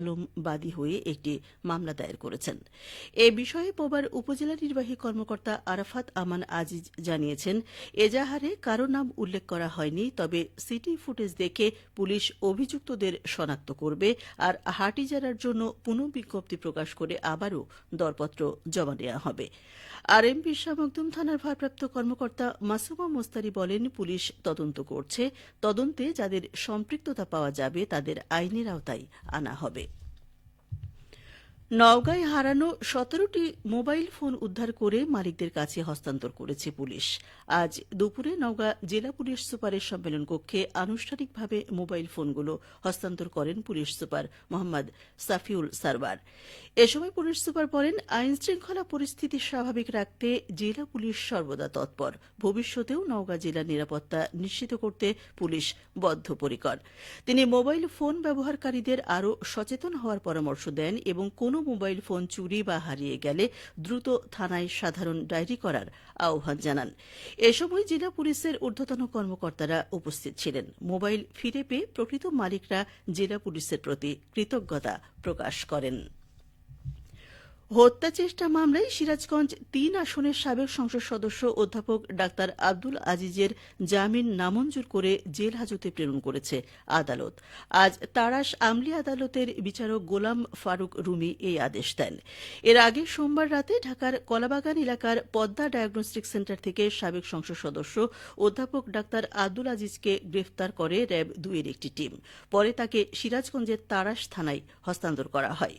আলম বাদী হয়ে একটি মামলা দায়ের করেছেন। এ বিষয়ে পোবার উপজেলা নির্বাহী কর্মকর্তা আরাফাত আমান আজিজ জানিয়েছেন, এজাহারে কারও নাম উল্লেখ করা হয়নি, তবে সিটি ফুটেজ দেখে পুলিশ অভিযুক্তদের শনাক্ত করবে আর হাটিজারার জন্য পুনঃবিজ্ঞপ্তি প্রকাশ করে আবারও দরপত্র জমা নেওয়া হবে। আর এম শাহ মখদুম থানার ভারপ্রাপ্ত কর্মকর্তা মাসুমা মোস্তারি বলেন, পুলিশ তদন্ত করছে, তদন্তে যাদের সম্পৃক্ততা পাওয়া যাবে তাদের আইনের আওতায় আনা হবে। নওগাঁয় হারানো সতেরোটি মোবাইল ফোন উদ্ধার করে মালিকদের কাছে হস্তান্তর করেছে পুলিশ। আজ দুপুরে নওগাঁ জেলা পুলিশ সুপারের সম্মেলন কক্ষে আনুষ্ঠানিকভাবে মোবাইল ফোনগুলো হস্তান্তর করেন পুলিশ সুপার মোহাম্মদ সাফিউল সারবার এ সময় পুলিশ সুপার বলেন, আইন শৃঙ্খলা পরিস্থিতি স্বাভাবিক রাখতে জেলা পুলিশ সর্বদা তৎপর। ভবিষ্যতেও নওগাঁ জেলার নিরাপত্তা নিশ্চিত করতে পুলিশ বদ্ধপরিকর। তিনি মোবাইল ফোন ব্যবহারকারীদের আরও সচেতন হওয়ার পরামর্শ দেন এবং কোনো মোবাইল ফোন চুরি বা হারিয়ে গেলে দ্রুত থানায় সাধারণ ডায়েরি করার আহ্বান জানান। এ সময় জেলা পুলিশের ঊর্ধ্বতন কর্মকর্তারা উপস্থিত ছিলেন। মোবাইল ফিরে পেয়ে প্রকৃত মালিকরা জেলা পুলিশের প্রতি কৃতজ্ঞতা প্রকাশ করেন। হত্যা চেষ্টা মামলায় সিরাজগঞ্জ তিন আসনের সাবেক সংসদ সদস্য অধ্যাপক ডাক্তার আব্দুল আজিজের জামিন নামঞ্জুর করে জেল হাজতে প্রেরণ করেছে আদালত। আজ তারাস আমলি আদালতের বিচারক গোলাম ফারুক রুমি এই আদেশ দেন। এর আগে সোমবার রাতে ঢাকার কলাবাগান এলাকার পদ্মা ডায়াগনস্টিক সেন্টার থেকে সাবেক সংসদ সদস্য অধ্যাপক ডাক্তার আব্দুল আজিজকে গ্রেফতার করে র্যাব দুইয়ের একটি টিম। পরে তাকে সিরাজগঞ্জের তারাস থানায় হস্তান্তর করা হয়।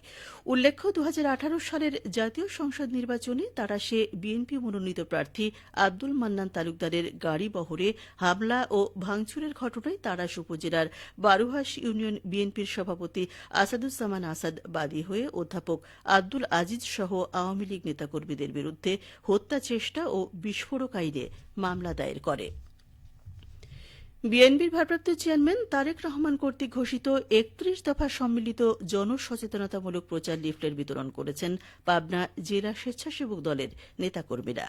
উল্লেখ্য, দুহাজার আঠারো সালের জাতীয় সংসদ নির্বাচনে তারা সে বিএনপি মনোনীত প্রার্থী আব্দুল মান্নান তালুকদারের গাড়ি বহরে হামলা ও ভাঙচুরের ঘটনায় তারাশ উপজেলার বারুহাস ইউনিয়ন বিএনপির সভাপতি আসাদুজ্জামান আসাদ বাদী হয়ে অধ্যাপক আব্দুল আজিজ সহ আওয়ামী লীগ নেতাকর্মীদের বিরুদ্ধে হত্যা চেষ্টা ও বিস্ফোরক আইনে মামলা দায়ের করে। বিএনপির ভারপ্রাপ্ত চেয়ারম্যান তারেক রহমান কর্তৃক ঘোষিত একত্রিশ দফা সম্মিলিত জনসচেতনতামূলক প্রচার লিফলেট বিতরণ করেছেন পাবনা জেলা স্বেচ্ছাসেবক দলের নেতাকর্মীরা।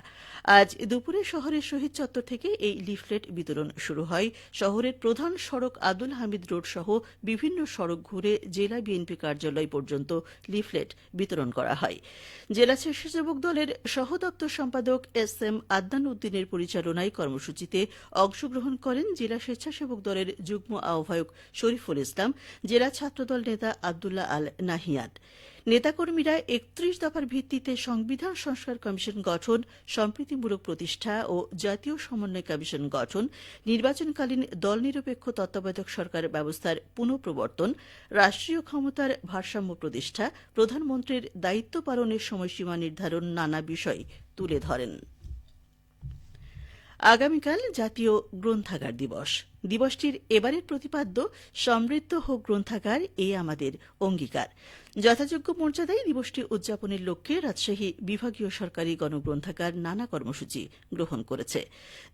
আজ দুপুরে শহরের শহীদ চত্বর থেকে এই লিফলেট বিতরণ শুরু হয়। শহরের প্রধান সড়ক আদুল হামিদ রোড সহ বিভিন্ন সড়ক ঘুরে জেলা বিএনপি কার্যালয় পর্যন্ত লিফলেট বিতরণ করা হয়। জেলা স্বেচ্ছাসেবক দলের সহ দপ্তর সম্পাদক এস এম আদনান উদ্দিনের পরিচালনায় কর্মসূচিতে অংশগ্রহণ করেন জেলা স্বেচ্ছাসেবক দলের যুগ্ম আহ্বায়ক শরীফুল ইসলাম, জেলা ছাত্রদল নেতা আবদুল্লাহ আল নাহিয়ান। নেতাকর্মীরা একত্রিশ দফার ভিত্তিতে সংবিধান সংস্কার কমিশন গঠন, সম্প্রীতিমূলক প্রতিষ্ঠা ও জাতীয় সমন্বয় কমিশন গঠন, নির্বাচনকালীন দল নিরপেক্ষ তত্ত্বাবধায়ক সরকার ব্যবস্থার পুনঃপ্রবর্তন, রাষ্ট্রীয় ক্ষমতার ভারসাম্য প্রতিষ্ঠা, প্রধানমন্ত্রীর দায়িত্ব পালনের সময়সীমা নির্ধারণ নানা বিষয় তুলে ধরেন। আগামীকাল জাতীয় গ্রন্থাগার দিবস। দিবসটির এবারের প্রতিপাদ্য সমৃদ্ধ হোক গ্রন্থাগার এ আমাদের অঙ্গীকার। যথাযোগ্য মর্যাদায় দিবসটি উদযাপনের লক্ষ্যে রাজশাহী বিভাগীয় সরকারি গণগ্রন্থাগার নানা কর্মসূচি গ্রহণ করেছে।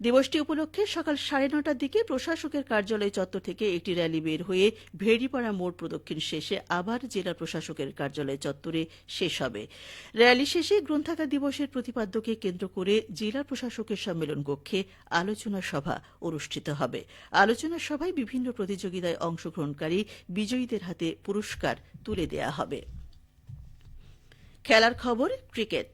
দিবসটি উপলক্ষে সকাল সাড়ে নটার দিকে প্রশাসকের কার্যালয় চত্বর থেকে একটি র্যালি বের হয়ে ভেড়িপাড়া মোড় প্রদক্ষিণ শেষে আবার জেলা প্রশাসকের কার্যালয় চত্বরে শেষ হবে। র্যালি শেষে গ্রন্থাগার দিবসের প্রতিপাদ্যকে কেন্দ্র করে জেলা প্রশাসকের সম্মেলন কক্ষে আলোচনা সভা অনুষ্ঠিত হবে। আলোচনা সভায় বিভিন্ন প্রতিযোগিতায় অংশগ্রহণকারী বিজয়ীদের হাতে পুরস্কার তুলে দেয়া হবে। খেলার খবর ক্রিকেট।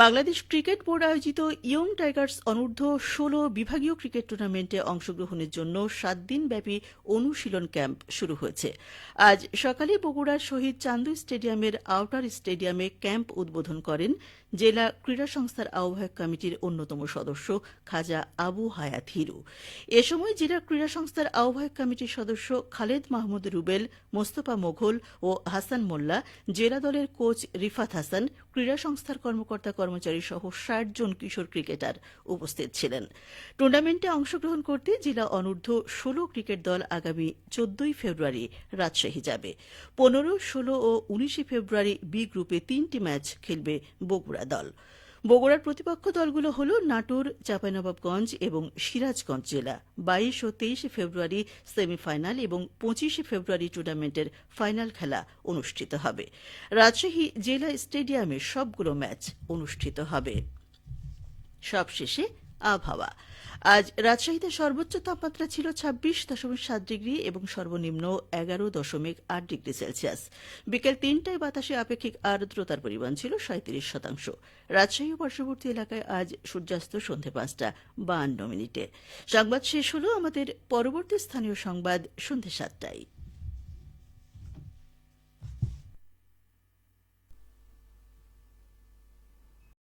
বাংলাদেশ ক্রিকেট বোর্ড আয়োজিত ইয়ং টাইগার্স অনূর্ধ্ব ষোলো বিভাগীয় ক্রিকেট টুর্নামেন্টে অংশগ্রহণের জন্য সাত দিনব্যাপী অনুশীলন ক্যাম্প শুরু হয়েছে। আজ সকালে বগুড়ার শহীদ চান্দু স্টেডিয়ামের আউটার স্টেডিয়ামে ক্যাম্প উদ্বোধন করেন জেলা ক্রীড়া সংস্থার আহ্বায়ক কমিটির অন্যতম সদস্য খাজা আবু হায়াত হিরু। এ সময় জেলা ক্রীড়া সংস্থার আহ্বায়ক কমিটির সদস্য খালেদ মাহমুদ রুবেল, মোস্তফা মোঘল ও হাসান মোল্লা, জেলা দলের কোচ রিফাত হাসান ক্রীড়া সংস্থার কর্মকর্তা কর্মচারী সহ ষাট জন কিশোর ক্রিকেটার উপস্থিত ছিলেন। টুর্নামেন্টে অংশগ্রহণ করতে জেলা অনূর্ধ্ব ষোলো ক্রিকেট দল আগামী চোদ্দই ফেব্রুয়ারি রাজশাহী যাবে। পনেরো, ষোলো ও উনিশে ফেব্রুয়ারি বি গ্রুপে তিনটি ম্যাচ খেলবে বগুড়া দল। বগুড়ার প্রতিপক্ষ দলগুলো হল নাটোর, চাঁপাইনবাবগঞ্জ এবং সিরাজগঞ্জ জেলা। বাইশ ও তেইশে ফেব্রুয়ারি সেমিফাইনাল এবং পঁচিশে ফেব্রুয়ারি টুর্নামেন্টের ফাইনাল খেলা অনুষ্ঠিত হবে। রাজশাহী জেলা স্টেডিয়ামে সবগুলো ম্যাচ অনুষ্ঠিত হবে। সবশেষে আবহাওয়া। আজ রাজশাহীতে সর্বোচ্চ তাপমাত্রা ছিল ছাব্বিশ দশমিক সাত ডিগ্রি এবং সর্বনিম্ন এগারো দশমিক আট ডিগ্রি সেলসিয়াস। বিকেল তিনটায় বাতাসে আপেক্ষিক আর্দ্রতার পরিমাণ ছিল সাঁত্রিশ শতাংশ। রাজশাহী ও পার্শ্ববর্তী এলাকায় আজ সূর্যাস্ত সন্ধে পাঁচটা বাহান্ন মিনিটে। সংবাদ শেষ হল আমাদের পরবর্তী স্থানীয় সংবাদ সন্ধে সাতটায়।